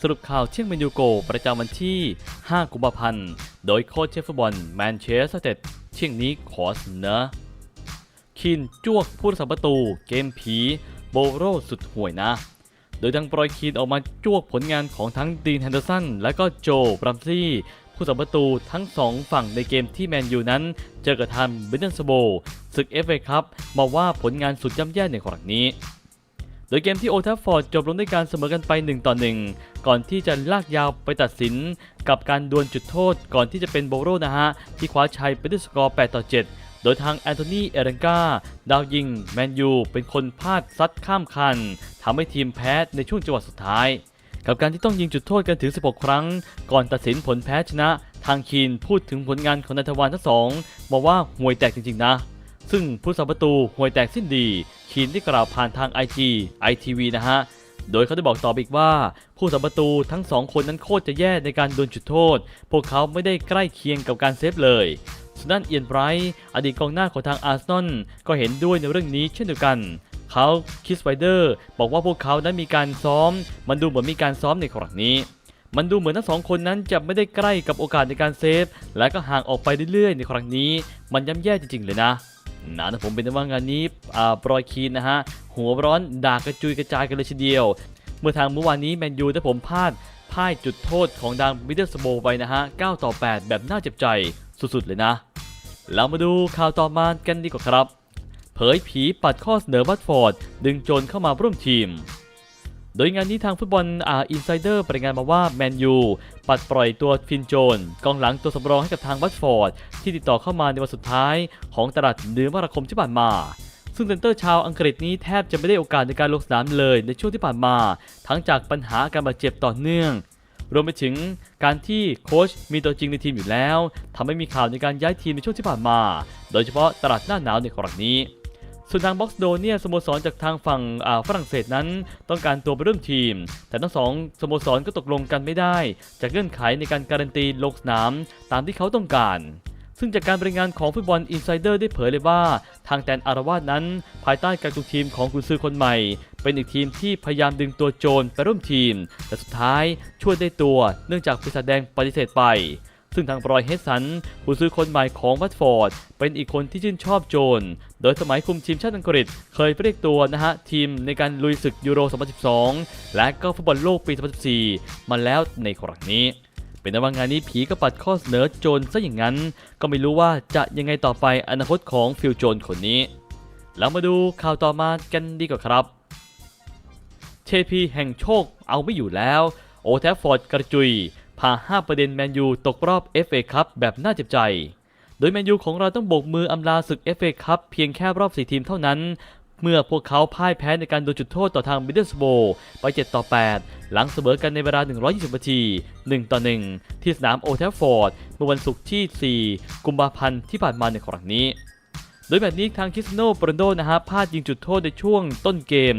สรุปข่าวเที่ยงเมนูโก ประจำวันที่ 5 กุมภาพันธ์ โดยโค้ชเชฟฟุตบอลแมนเชสเตอร์เที่ยงนี้ขอเสนอคินจ้วกผู้รักษาประตู เกมผี โบโรสุดห่วยนะ โดยทางปรอยคีนออกมาจ้วกผลงานของทั้งดีนแฮนเดอร์สันและก็โจบรัมซี่ผู้สัมประตูทั้งสองฝั่งในเกมที่แมนยูนั้น เจอกับทางบิดเดนสโบศึกเอฟเอครับมาว่าผลงานสุดย่ำแย่ในครั้งนี้ โดยเกมที่โอทัฟฟอร์ดจบลงด้วยการเสมอกันไป 1 ต่อ 1 ก่อนที่จะลากยาวไปตัดสิน กับการดวลจุดโทษก่อนที่จะเป็นโบโรนะฮะ ที่คว้าชัยไปด้วยสกอร์ 8 ต่อ 7 โดยทางแอนโทนีเอรังกาดาวยิง แมนยู เป็นคนพลาดซัดข้ามคันทำให้ทีมแพ้ในช่วงจังหวะสุดท้าย กับการที่ต้องยิงจุดโทษกันถึง 16 ครั้ง ก่อนตัดสินผลแพ้ชนะ ทางคีนพูดถึงผลงานของนันทวานทั้งสองบอกว่าห่วยแตกจริงๆนะ ซึ่งผู้สัมประตูห่วยแตกสิ้นดีคีนได้กล่าวผ่านทาง IG ITV นะฮะ โดยเขาได้บอกต่ออีกว่า ผู้สัมประตูทั้งสองคนนั้นโคตรจะแย่ในการโดนจุดโทษ พวกเขาไม่ได้ใกล้เคียงกับการเซฟเลยส่วนด้านเอียนไบรท์อดีตกองหน้าของทางอาร์เซนอลก็เห็นด้วยในเรื่องนี้เช่นเดียวกันเขาคิสไวเดอร์บอกว่าพวกเขานั้นมีการซ้อม มันดูเหมือนมีการซ้อมในครั้งนี้ มันดูเหมือนทั้งสองคนนั้นจะไม่ได้ใกล้กับโอกาสในการเซฟ และก็ห่างออกไปเรื่อยๆ ในครั้งนี้ มันย่ำแย่จริงๆเลยนะ นะนะผมเป็นว่างานนี้ปรอยคีนนะฮะหัวร้อนด่ากระจุยกระจายกันเลยทีเดียว เมื่อทางเมื่อวานนี้แมนยูได้ผมพลาดพ่ายจุดโทษของดังมิเดลสโบไปนะฮะ 9 ต่อ 8 แบบน่าเจ็บใจสุดๆเลยนะ เรามาดูข่าวต่อมากันดีกว่าครับ เผยผีปัดข้อเสนอวัตฟอร์ด ดึงโจนเข้ามาร่วมทีม โดยงานนี้ทางฟุตบอลอ่าอินไซเดอร์รายงานมาว่าแมนยูปัดปล่อยตัวฟินโจนกองหลังตัวสำรองให้กับทางวัตฟอร์ด ที่ติดต่อเข้ามาในวันสุดท้าย ของตลาดเดือนมกราคมที่ผ่านมาซึ่งเซนเตอร์ชาวอังกฤษนี้แทบจะไม่ได้โอกาสในการลงสนามเลยในช่วงที่ผ่านมา ทั้งจากปัญหาการบาดเจ็บต่อเนื่อง รวมไปถึงการที่โค้ชมีตัวจริงในทีมอยู่แล้วทำให้มีข่าวในการย้ายทีมในช่วงที่ผ่านมา โดยเฉพาะตลาดหน้าหนาวในครั้งนี้ ส่วนทางบ็อกซ์โดเนี่ยสโมสรจากทางฝั่งฝรั่งเศสนั้น ต้องการตัวไปร่วมทีม แต่ทั้งสองสโมสรก็ตกลงกันไม่ได้ จากเงื่อนไขในการการันตีลงสนามตามที่เขาต้องการซึ่งจากการบรายงานของฟุตบอลอินไซเดอร์ได้เผยเลยว่า ทางแดนอาราวาสนั้น ภายใต้การคุมทีมของกุนซือคนใหม่ เป็นอีกทีมที่พยายามดึงตัวโจรไปร่วมทีม แต่สุดท้ายช่วยได้ตัวเนื่องจากปีศาจแดงปฏิเสธไป ซึ่งทางบรอยเฮสันผู้ซื้อคนใหม่ของวัตฟอร์ด เป็นอีกคนที่ชื่นชอบโจน โดยสมัยคุมทีมชาติอังกฤษ เคยไปเรียกตัวนะฮะ ทีมในการลุยศึกยูโร 2012 และก็ฟุตบอลโลกปี 2014 มาแล้วในครั้งนี้เป็นว่างานนี้ผีก็ปัดข้อเสนอโจนซะอย่างนั้น ก็ไม่รู้ว่าจะยังไงต่อไปอนาคตของฟิลโจนคนนี้ แล้วมาดูข่าวต่อมากันดีกว่าครับเทพีแห่งโชคเอาไม่อยู่แล้ว โอแทฟฟอร์ดกระจุย พา 5 ประเด็นแมนยูตกรอบ FA คัพแบบน่าเจ็บใจ โดยแมนยูของเราต้องโบกมืออำลาศึก FA คัพเพียงแค่รอบ4ทีมเท่านั้น เมื่อพวกเขาพ่ายแพ้ในการโดนจุดโทษต่อทางมิดเดิลสโบไป 7 ต่อ 8 หลังเสมอกันในเวลา 120 นาที 1 ต่อ 1 ที่สนามโอแทฟฟอร์ดเมื่อวันศุกร์ที่ 4 กุมภาพันธ์ที่ผ่านมาในครั้งนี้ โดยแบบนี้ทางคิสโนโปรนโดนะฮะพลาดยิงจุดโทษในช่วงต้นเกม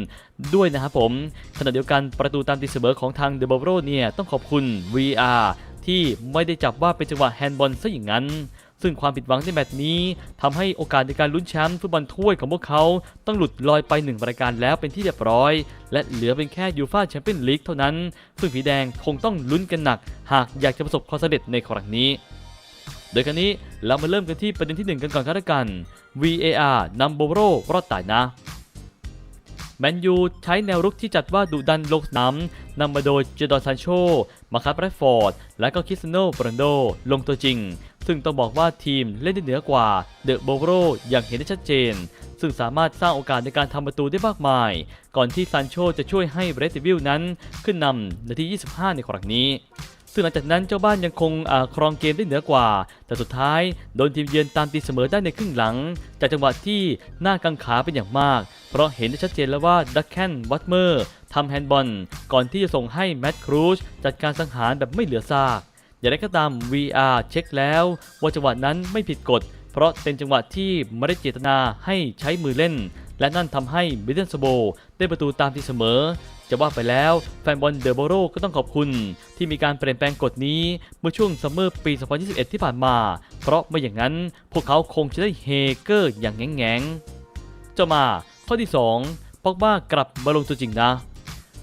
ด้วยนะครับผมขณะเดียวกันประตูตามตีเสมอของทางเดบโรเนี่ยต้องขอบคุณ VR ที่ไม่ได้จับว่าเป็นจังหวะแฮนด์บอลซะอย่างนั้น ซึ่งความผิดหวังในแมตช์นี้ทำให้โอกาสในการลุ้นแชมป์ฟุตบอลถ้วยของพวกเขาต้องหลุดลอยไปหนึ่งรายการแล้วเป็นที่เรียบร้อย และเหลือเป็นแค่ยูฟ่าแชมเปี้ยนลีกเท่านั้น ซึ่งผีแดงคงต้องลุ้นกันหนัก หากอยากจะประสบความสำเร็จในครั้งนี้ โดยกันนี้เรามาเริ่มกันที่ประเด็นที่ 1 กันก่อนกันละกัน VAR นำโบโรรอดตายนะแมนยูใช้แนวรุกที่จัดว่าดุดันลงสนามนำมาโดยเจดอนซานโช มาคับแรดฟอร์ด และก็คิสโนโปรนโด ลงตัวจริง ซึ่งต้องบอกว่าทีมเล่นได้เหนือกว่า เดอะโบโรอย่างเห็นได้ชัดเจน ซึ่งสามารถสร้างโอกาสในการทำประตูได้มากมาย ก่อนที่ซานโชจะช่วยให้เบรดวิลนั้นขึ้นนำนาที 25 ในครั้งนี้ ซึ่งหลังจากนั้นเจ้าบ้านยังคงครองเกมได้เหนือกว่า แต่สุดท้ายโดนทีมเยือนตามตีเสมอได้ในครึ่งหลัง จากจังหวะที่น่ากังขาเป็นอย่างมาก เพราะเห็นได้ชัดเจนแล้วว่าดักแคนวัตเมอร์ทำแฮนด์บอลก่อนที่จะส่งให้แมตต์ครูชจัดการสังหารแบบไม่เหลือซากอย่างไรก็ตาม VR เช็คแล้วว่าจังหวะนั้นไม่ผิดกฎ เพราะเป็นจังหวะที่ไม่ได้เจตนาให้ใช้มือเล่น และนั่นทำให้มิเดิลสโบได้ประตูตามที่เสมอ จะว่าไปแล้วแฟนบอลเดอะโบโรก็ต้องขอบคุณที่มีการเปลี่ยนแปลงกฎนี้เมื่อช่วงซัมเมอร์ปี 2021 ที่ผ่านมา เพราะไม่อย่างนั้นพวกเขาคงจะได้เฮเกอร์อย่างแง่งๆจะมาข้อที่ 2 ปอกบ้ากลับมาลงตัวจริงนะ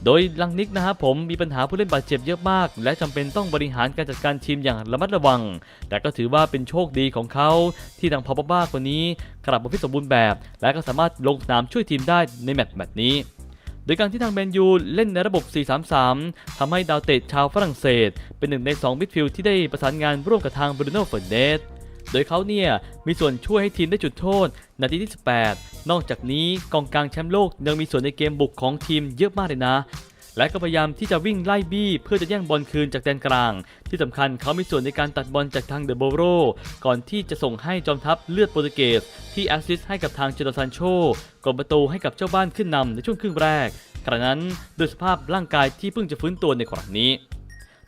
โดยลังนิกนะครับผมมีปัญหาผู้เล่นบาดเจ็บเยอะมาก และจำเป็นต้องบริหารการจัดการทีมอย่างระมัดระวัง แต่ก็ถือว่าเป็นโชคดีของเขาที่ทางพอปบ้าคนนี้กลับมาฟิสมบูรณ์แบบ และก็สามารถลงสนามช่วยทีมได้ในแมตช์แบบนี้ โดยการที่ทางแมนยูเล่นในระบบ 4-3-3 ทำให้ดาวเตะชาวฝรั่งเศส เป็นหนึ่งใน2มิดฟิลด์ที่ได้ประสานงานร่วมกับทางบรูโน่เฟอร์เนสโดยเขาเนี่ยมีส่วนช่วยให้ทีมได้จุดโทษนาทีที่ 18 นอกจากนี้กองกลางแชมป์โลกยังมีส่วนในเกมบุกของทีมเยอะมากเลยนะ และก็พยายามที่จะวิ่งไล่บี้เพื่อจะแย่งบอลคืนจากแดนกลาง ที่สำคัญเขามีส่วนในการตัดบอลจากทางเดอะโบโร ก่อนที่จะส่งให้จอมทัพเลือดโปรตุเกส ที่แอสซิสต์ให้กับทางเจโดซันโชกดประตูให้กับเจ้าบ้านขึ้นนำในช่วงครึ่งแรกขณะนั้นด้วยสภาพร่างกายที่เพิ่งจะฟื้นตัวในครั้งนี้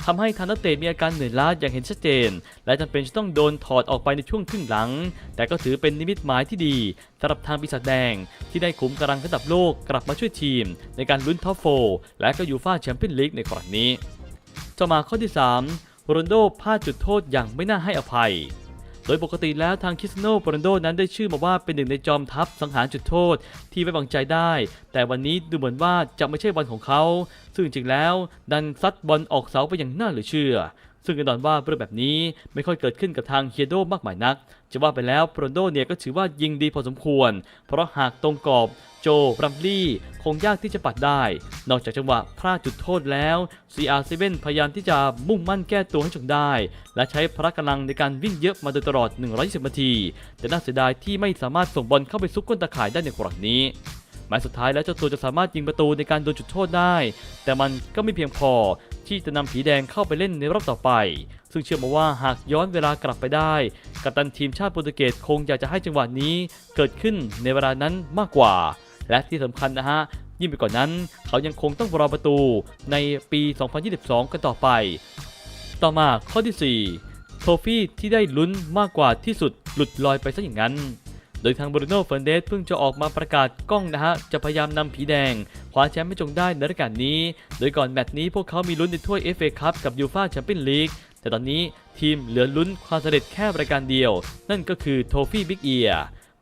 ทำให้ทานเตะมีอาการเหนื่อยล้าอย่างเห็นชัดเจน และจำเป็นจะต้องโดนถอดออกไปในช่วงครึ่งหลัง แต่ก็ถือเป็นนิมิตหมายที่ดีสำหรับทางปีศาจแดง ที่ได้ขุมกำลังระดับโลกกลับมาช่วยทีม ในการลุ้นท็อปโฟและก็ยูฟ่าแชมเปี้ยนลีกในครั้งนี้ต่อมาข้อที่3โรนโดพลาดจุดโทษอย่างไม่น่าให้อภัย โดยปกติแล้วทางคิสโนโรนโดนั้นได้ชื่อมาว่าเป็นหนึ่งในจอมทัพสังหารจุดโทษที่ไว้วางใจได้ แต่วันนี้ดูเหมือนว่าจะไม่ใช่วันของเขา ซึ่งจริงแล้วดันซัดบอลออกเสาไปอย่างน่าเหลือเชื่อ ซึ่งแน่นอนว่าเรื่องแบบนี้ไม่ค่อยเกิดขึ้นกับทางเฮียโดมากมายนัก จะว่าไปแล้วโรนโดเนี่ยก็ถือว่ายิงดีพอสมควร เพราะหากตรงกรอบโจบรัมลี่คงยากที่จะปัดได้ นอกจากจังหวะพลาดจุดโทษแล้ว CR7 พยายามที่จะมุ่งมั่นแก้ตัวให้จงได้ และใช้พละกำลังในการวิ่งเยอะมาโดยตลอด 120นาที แต่น่าเสียดายที่ไม่สามารถส่งบอลเข้าไปซุกก้นตะข่ายได้ในครั้งนี้ หมายสุดท้ายแล้วเจ้าตัวจะสามารถยิงประตูในการโดนจุดโทษได้ แต่มันก็ไม่เพียงพอที่จะนำผีแดงเข้าไปเล่นในรอบต่อไป ซึ่งเชื่อมาว่าหากย้อนเวลากลับไปได้ กัปตันทีมชาติโปรตุเกสคงอยากจะให้จังหวะนี้เกิดขึ้นในเวลานั้นมากกว่า และที่สำคัญนะฮะยิ่งไปกว่านนั้น เขายังคงต้องรอประตูในปี 2022 กันต่อไป ต่อมาข้อที่ 4 โทฟี่ที่ได้ลุ้นมากกว่าที่สุดหลุดลอยไปซะอย่างนั้น โดยทางบรูโน่เฟร์นเดสเพิ่งจะออกมาประกาศกล้องนะฮะ จะพยายามนำผีแดงคว้าแชมป์ให้จงได้ในรายการนี้ โดยก่อนแมตช์นี้พวกเขามีลุ้นในถ้วย FA คัพกับยูฟาแชมเปี้ยนลีกแต่ตอนนี้ทีมเหลือลุ้นความสำเร็จแค่รายการเดียว นั่นก็คือโทฟี่บิ๊กเอีย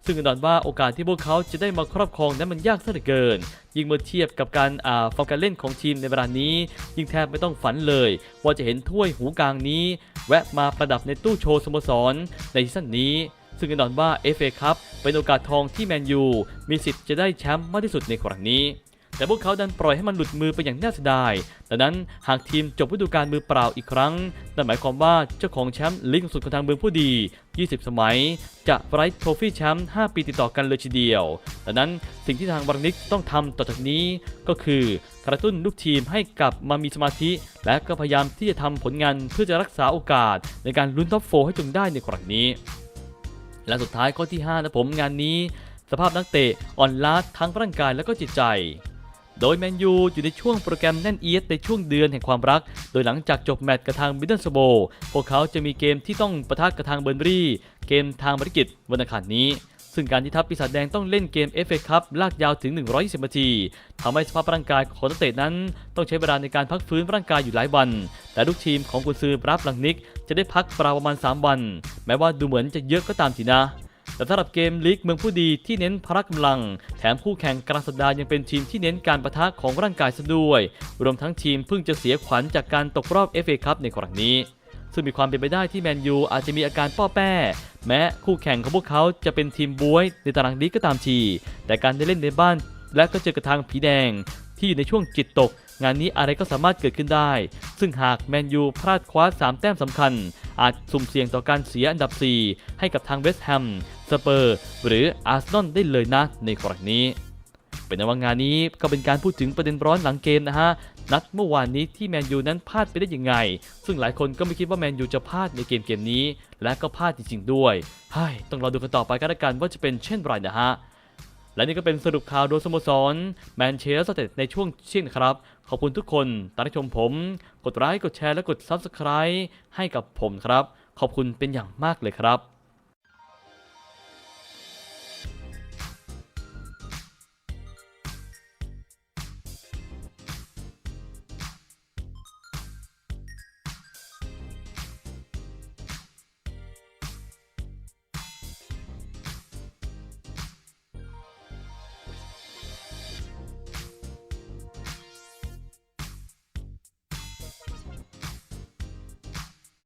ซึ่งแน่นอนว่าโอกาสที่พวกเขาจะได้มาครอบครองนั้นมันยากซะเหลือเกิน ยิ่งเมื่อเทียบกับการอ่าฟอร์การเล่นของทีมในเวลานี้ ยิ่งแทบไม่ต้องฝันเลย ว่าจะเห็นถ้วยหูกลางนี้ แวะมาประดับในตู้โชว์สโมสรในซีซั่นนี้ ซึ่งแน่นอนว่า FA ครับเป็นโอกาสทองที่แมนยูมีสิทธิ์จะได้แชมป์มากที่สุดในครั้งนี้ แต่พวกเขาดันปล่อยให้มันหลุดมือไปอย่างน่าเสียดาย ดังนั้นหากทีมจบฤดูกาลมือเปล่าอีกครั้ง นั่นหมายความว่าเจ้าของแชมป์ลีกสูงสุดของทางเมืองผู้ดี 20 สมัย จะไร้โทฟี่แชมป์ 5 ปีติดต่อกันเลยทีเดียว ดังนั้นสิ่งที่ทางบรังนิกต้องทำต่อจากนี้ก็คือกระตุ้นลูกทีมให้กลับมามีสมาธิ และก็พยายามที่จะทำผลงานเพื่อจะรักษาโอกาสในการลุ้นท็อปโฟให้จงได้ในครั้งนี้ และสุดท้ายข้อที่5นะผมงานนี้ สภาพนักเตะอ่อนล้าทั้งร่างกายและก็จิตใจ โดยแมนยูอยู่ในช่วงโปรแกรมแน่นเอียดในช่วงเดือนแห่งความรัก โดยหลังจากจบแมตช์กับทางบิดเดิลสโบพวกเขาจะมีเกมที่ต้องปะทะกับทางเบอร์นรี่ เกมทางบริกิตวันอังคารนี้ ซึ่งการที่ทัพปีศาจแดงต้องเล่นเกม FA คัพลากยาวถึง 120 นาทีทำให้สภาพร่างกายของนักเตะนั้น ต้องใช้เวลาในการพักฟื้นร่างกายอยู่หลายวัน แต่ลูกทีมของกุนซือรับหลังนิก จะได้พักราประมาณ 3 วัน แม้ว่าดูเหมือนจะเยอะก็ตามทีนะแต่สำหรับเกมลีกเมืองผู้ดีที่เน้นพละกำลัง แถมคู่แข่งกลางสัปดาห์ยังเป็นทีมที่เน้นการประทะของร่างกายซะด้วย รวมทั้งทีมเพิ่งจะเสียขวัญจากการตกรอบ FA คัพในครั้งนี้ ซึ่งมีความเป็นไปได้ที่แมนยูอาจจะมีอาการป้อแป้ แม้คู่แข่งของพวกเขาจะเป็นทีมบวยในตารางลีกก็ตามที แต่การได้เล่นในบ้าน และก็เจอกระทางผีแดง ที่อยู่ในช่วงจิตตก งานนี้อะไรก็สามารถเกิดขึ้นได้ ซึ่งหากแมนยูพลาดคว้า 3 แต้มสำคัญ อาจสุ่มเสี่ยงต่อการเสียอันดับ 4 ให้กับทางเวสต์แฮม สเปอร์ หรืออาร์เซนอลได้เลยนะในครั้งนี้ เป็นในว่างานนี้ก็เป็นการพูดถึงประเด็นร้อนหลังเกมนะฮะ นัดเมื่อวานนี้ที่แมนยูนั้นพลาดไปได้ยังไง ซึ่งหลายคนก็ไม่คิดว่าแมนยูจะพลาดในเกมเกมนี้ และก็พลาดจริงๆด้วยเฮ้ต้องรอดูกันต่อไปกันละกันว่าจะเป็นเช่นไรนะฮะ และนี่ก็เป็นสรุปข่าวโดยสโมสรแมนเชสเตอร์ในช่วงเที่นครับ ขอบคุณทุกคนตามชมผม กดไลค์กดแชร์และกด Subscribe ให้กับผมครับ ขอบคุณเป็นอย่างมากเลยครับ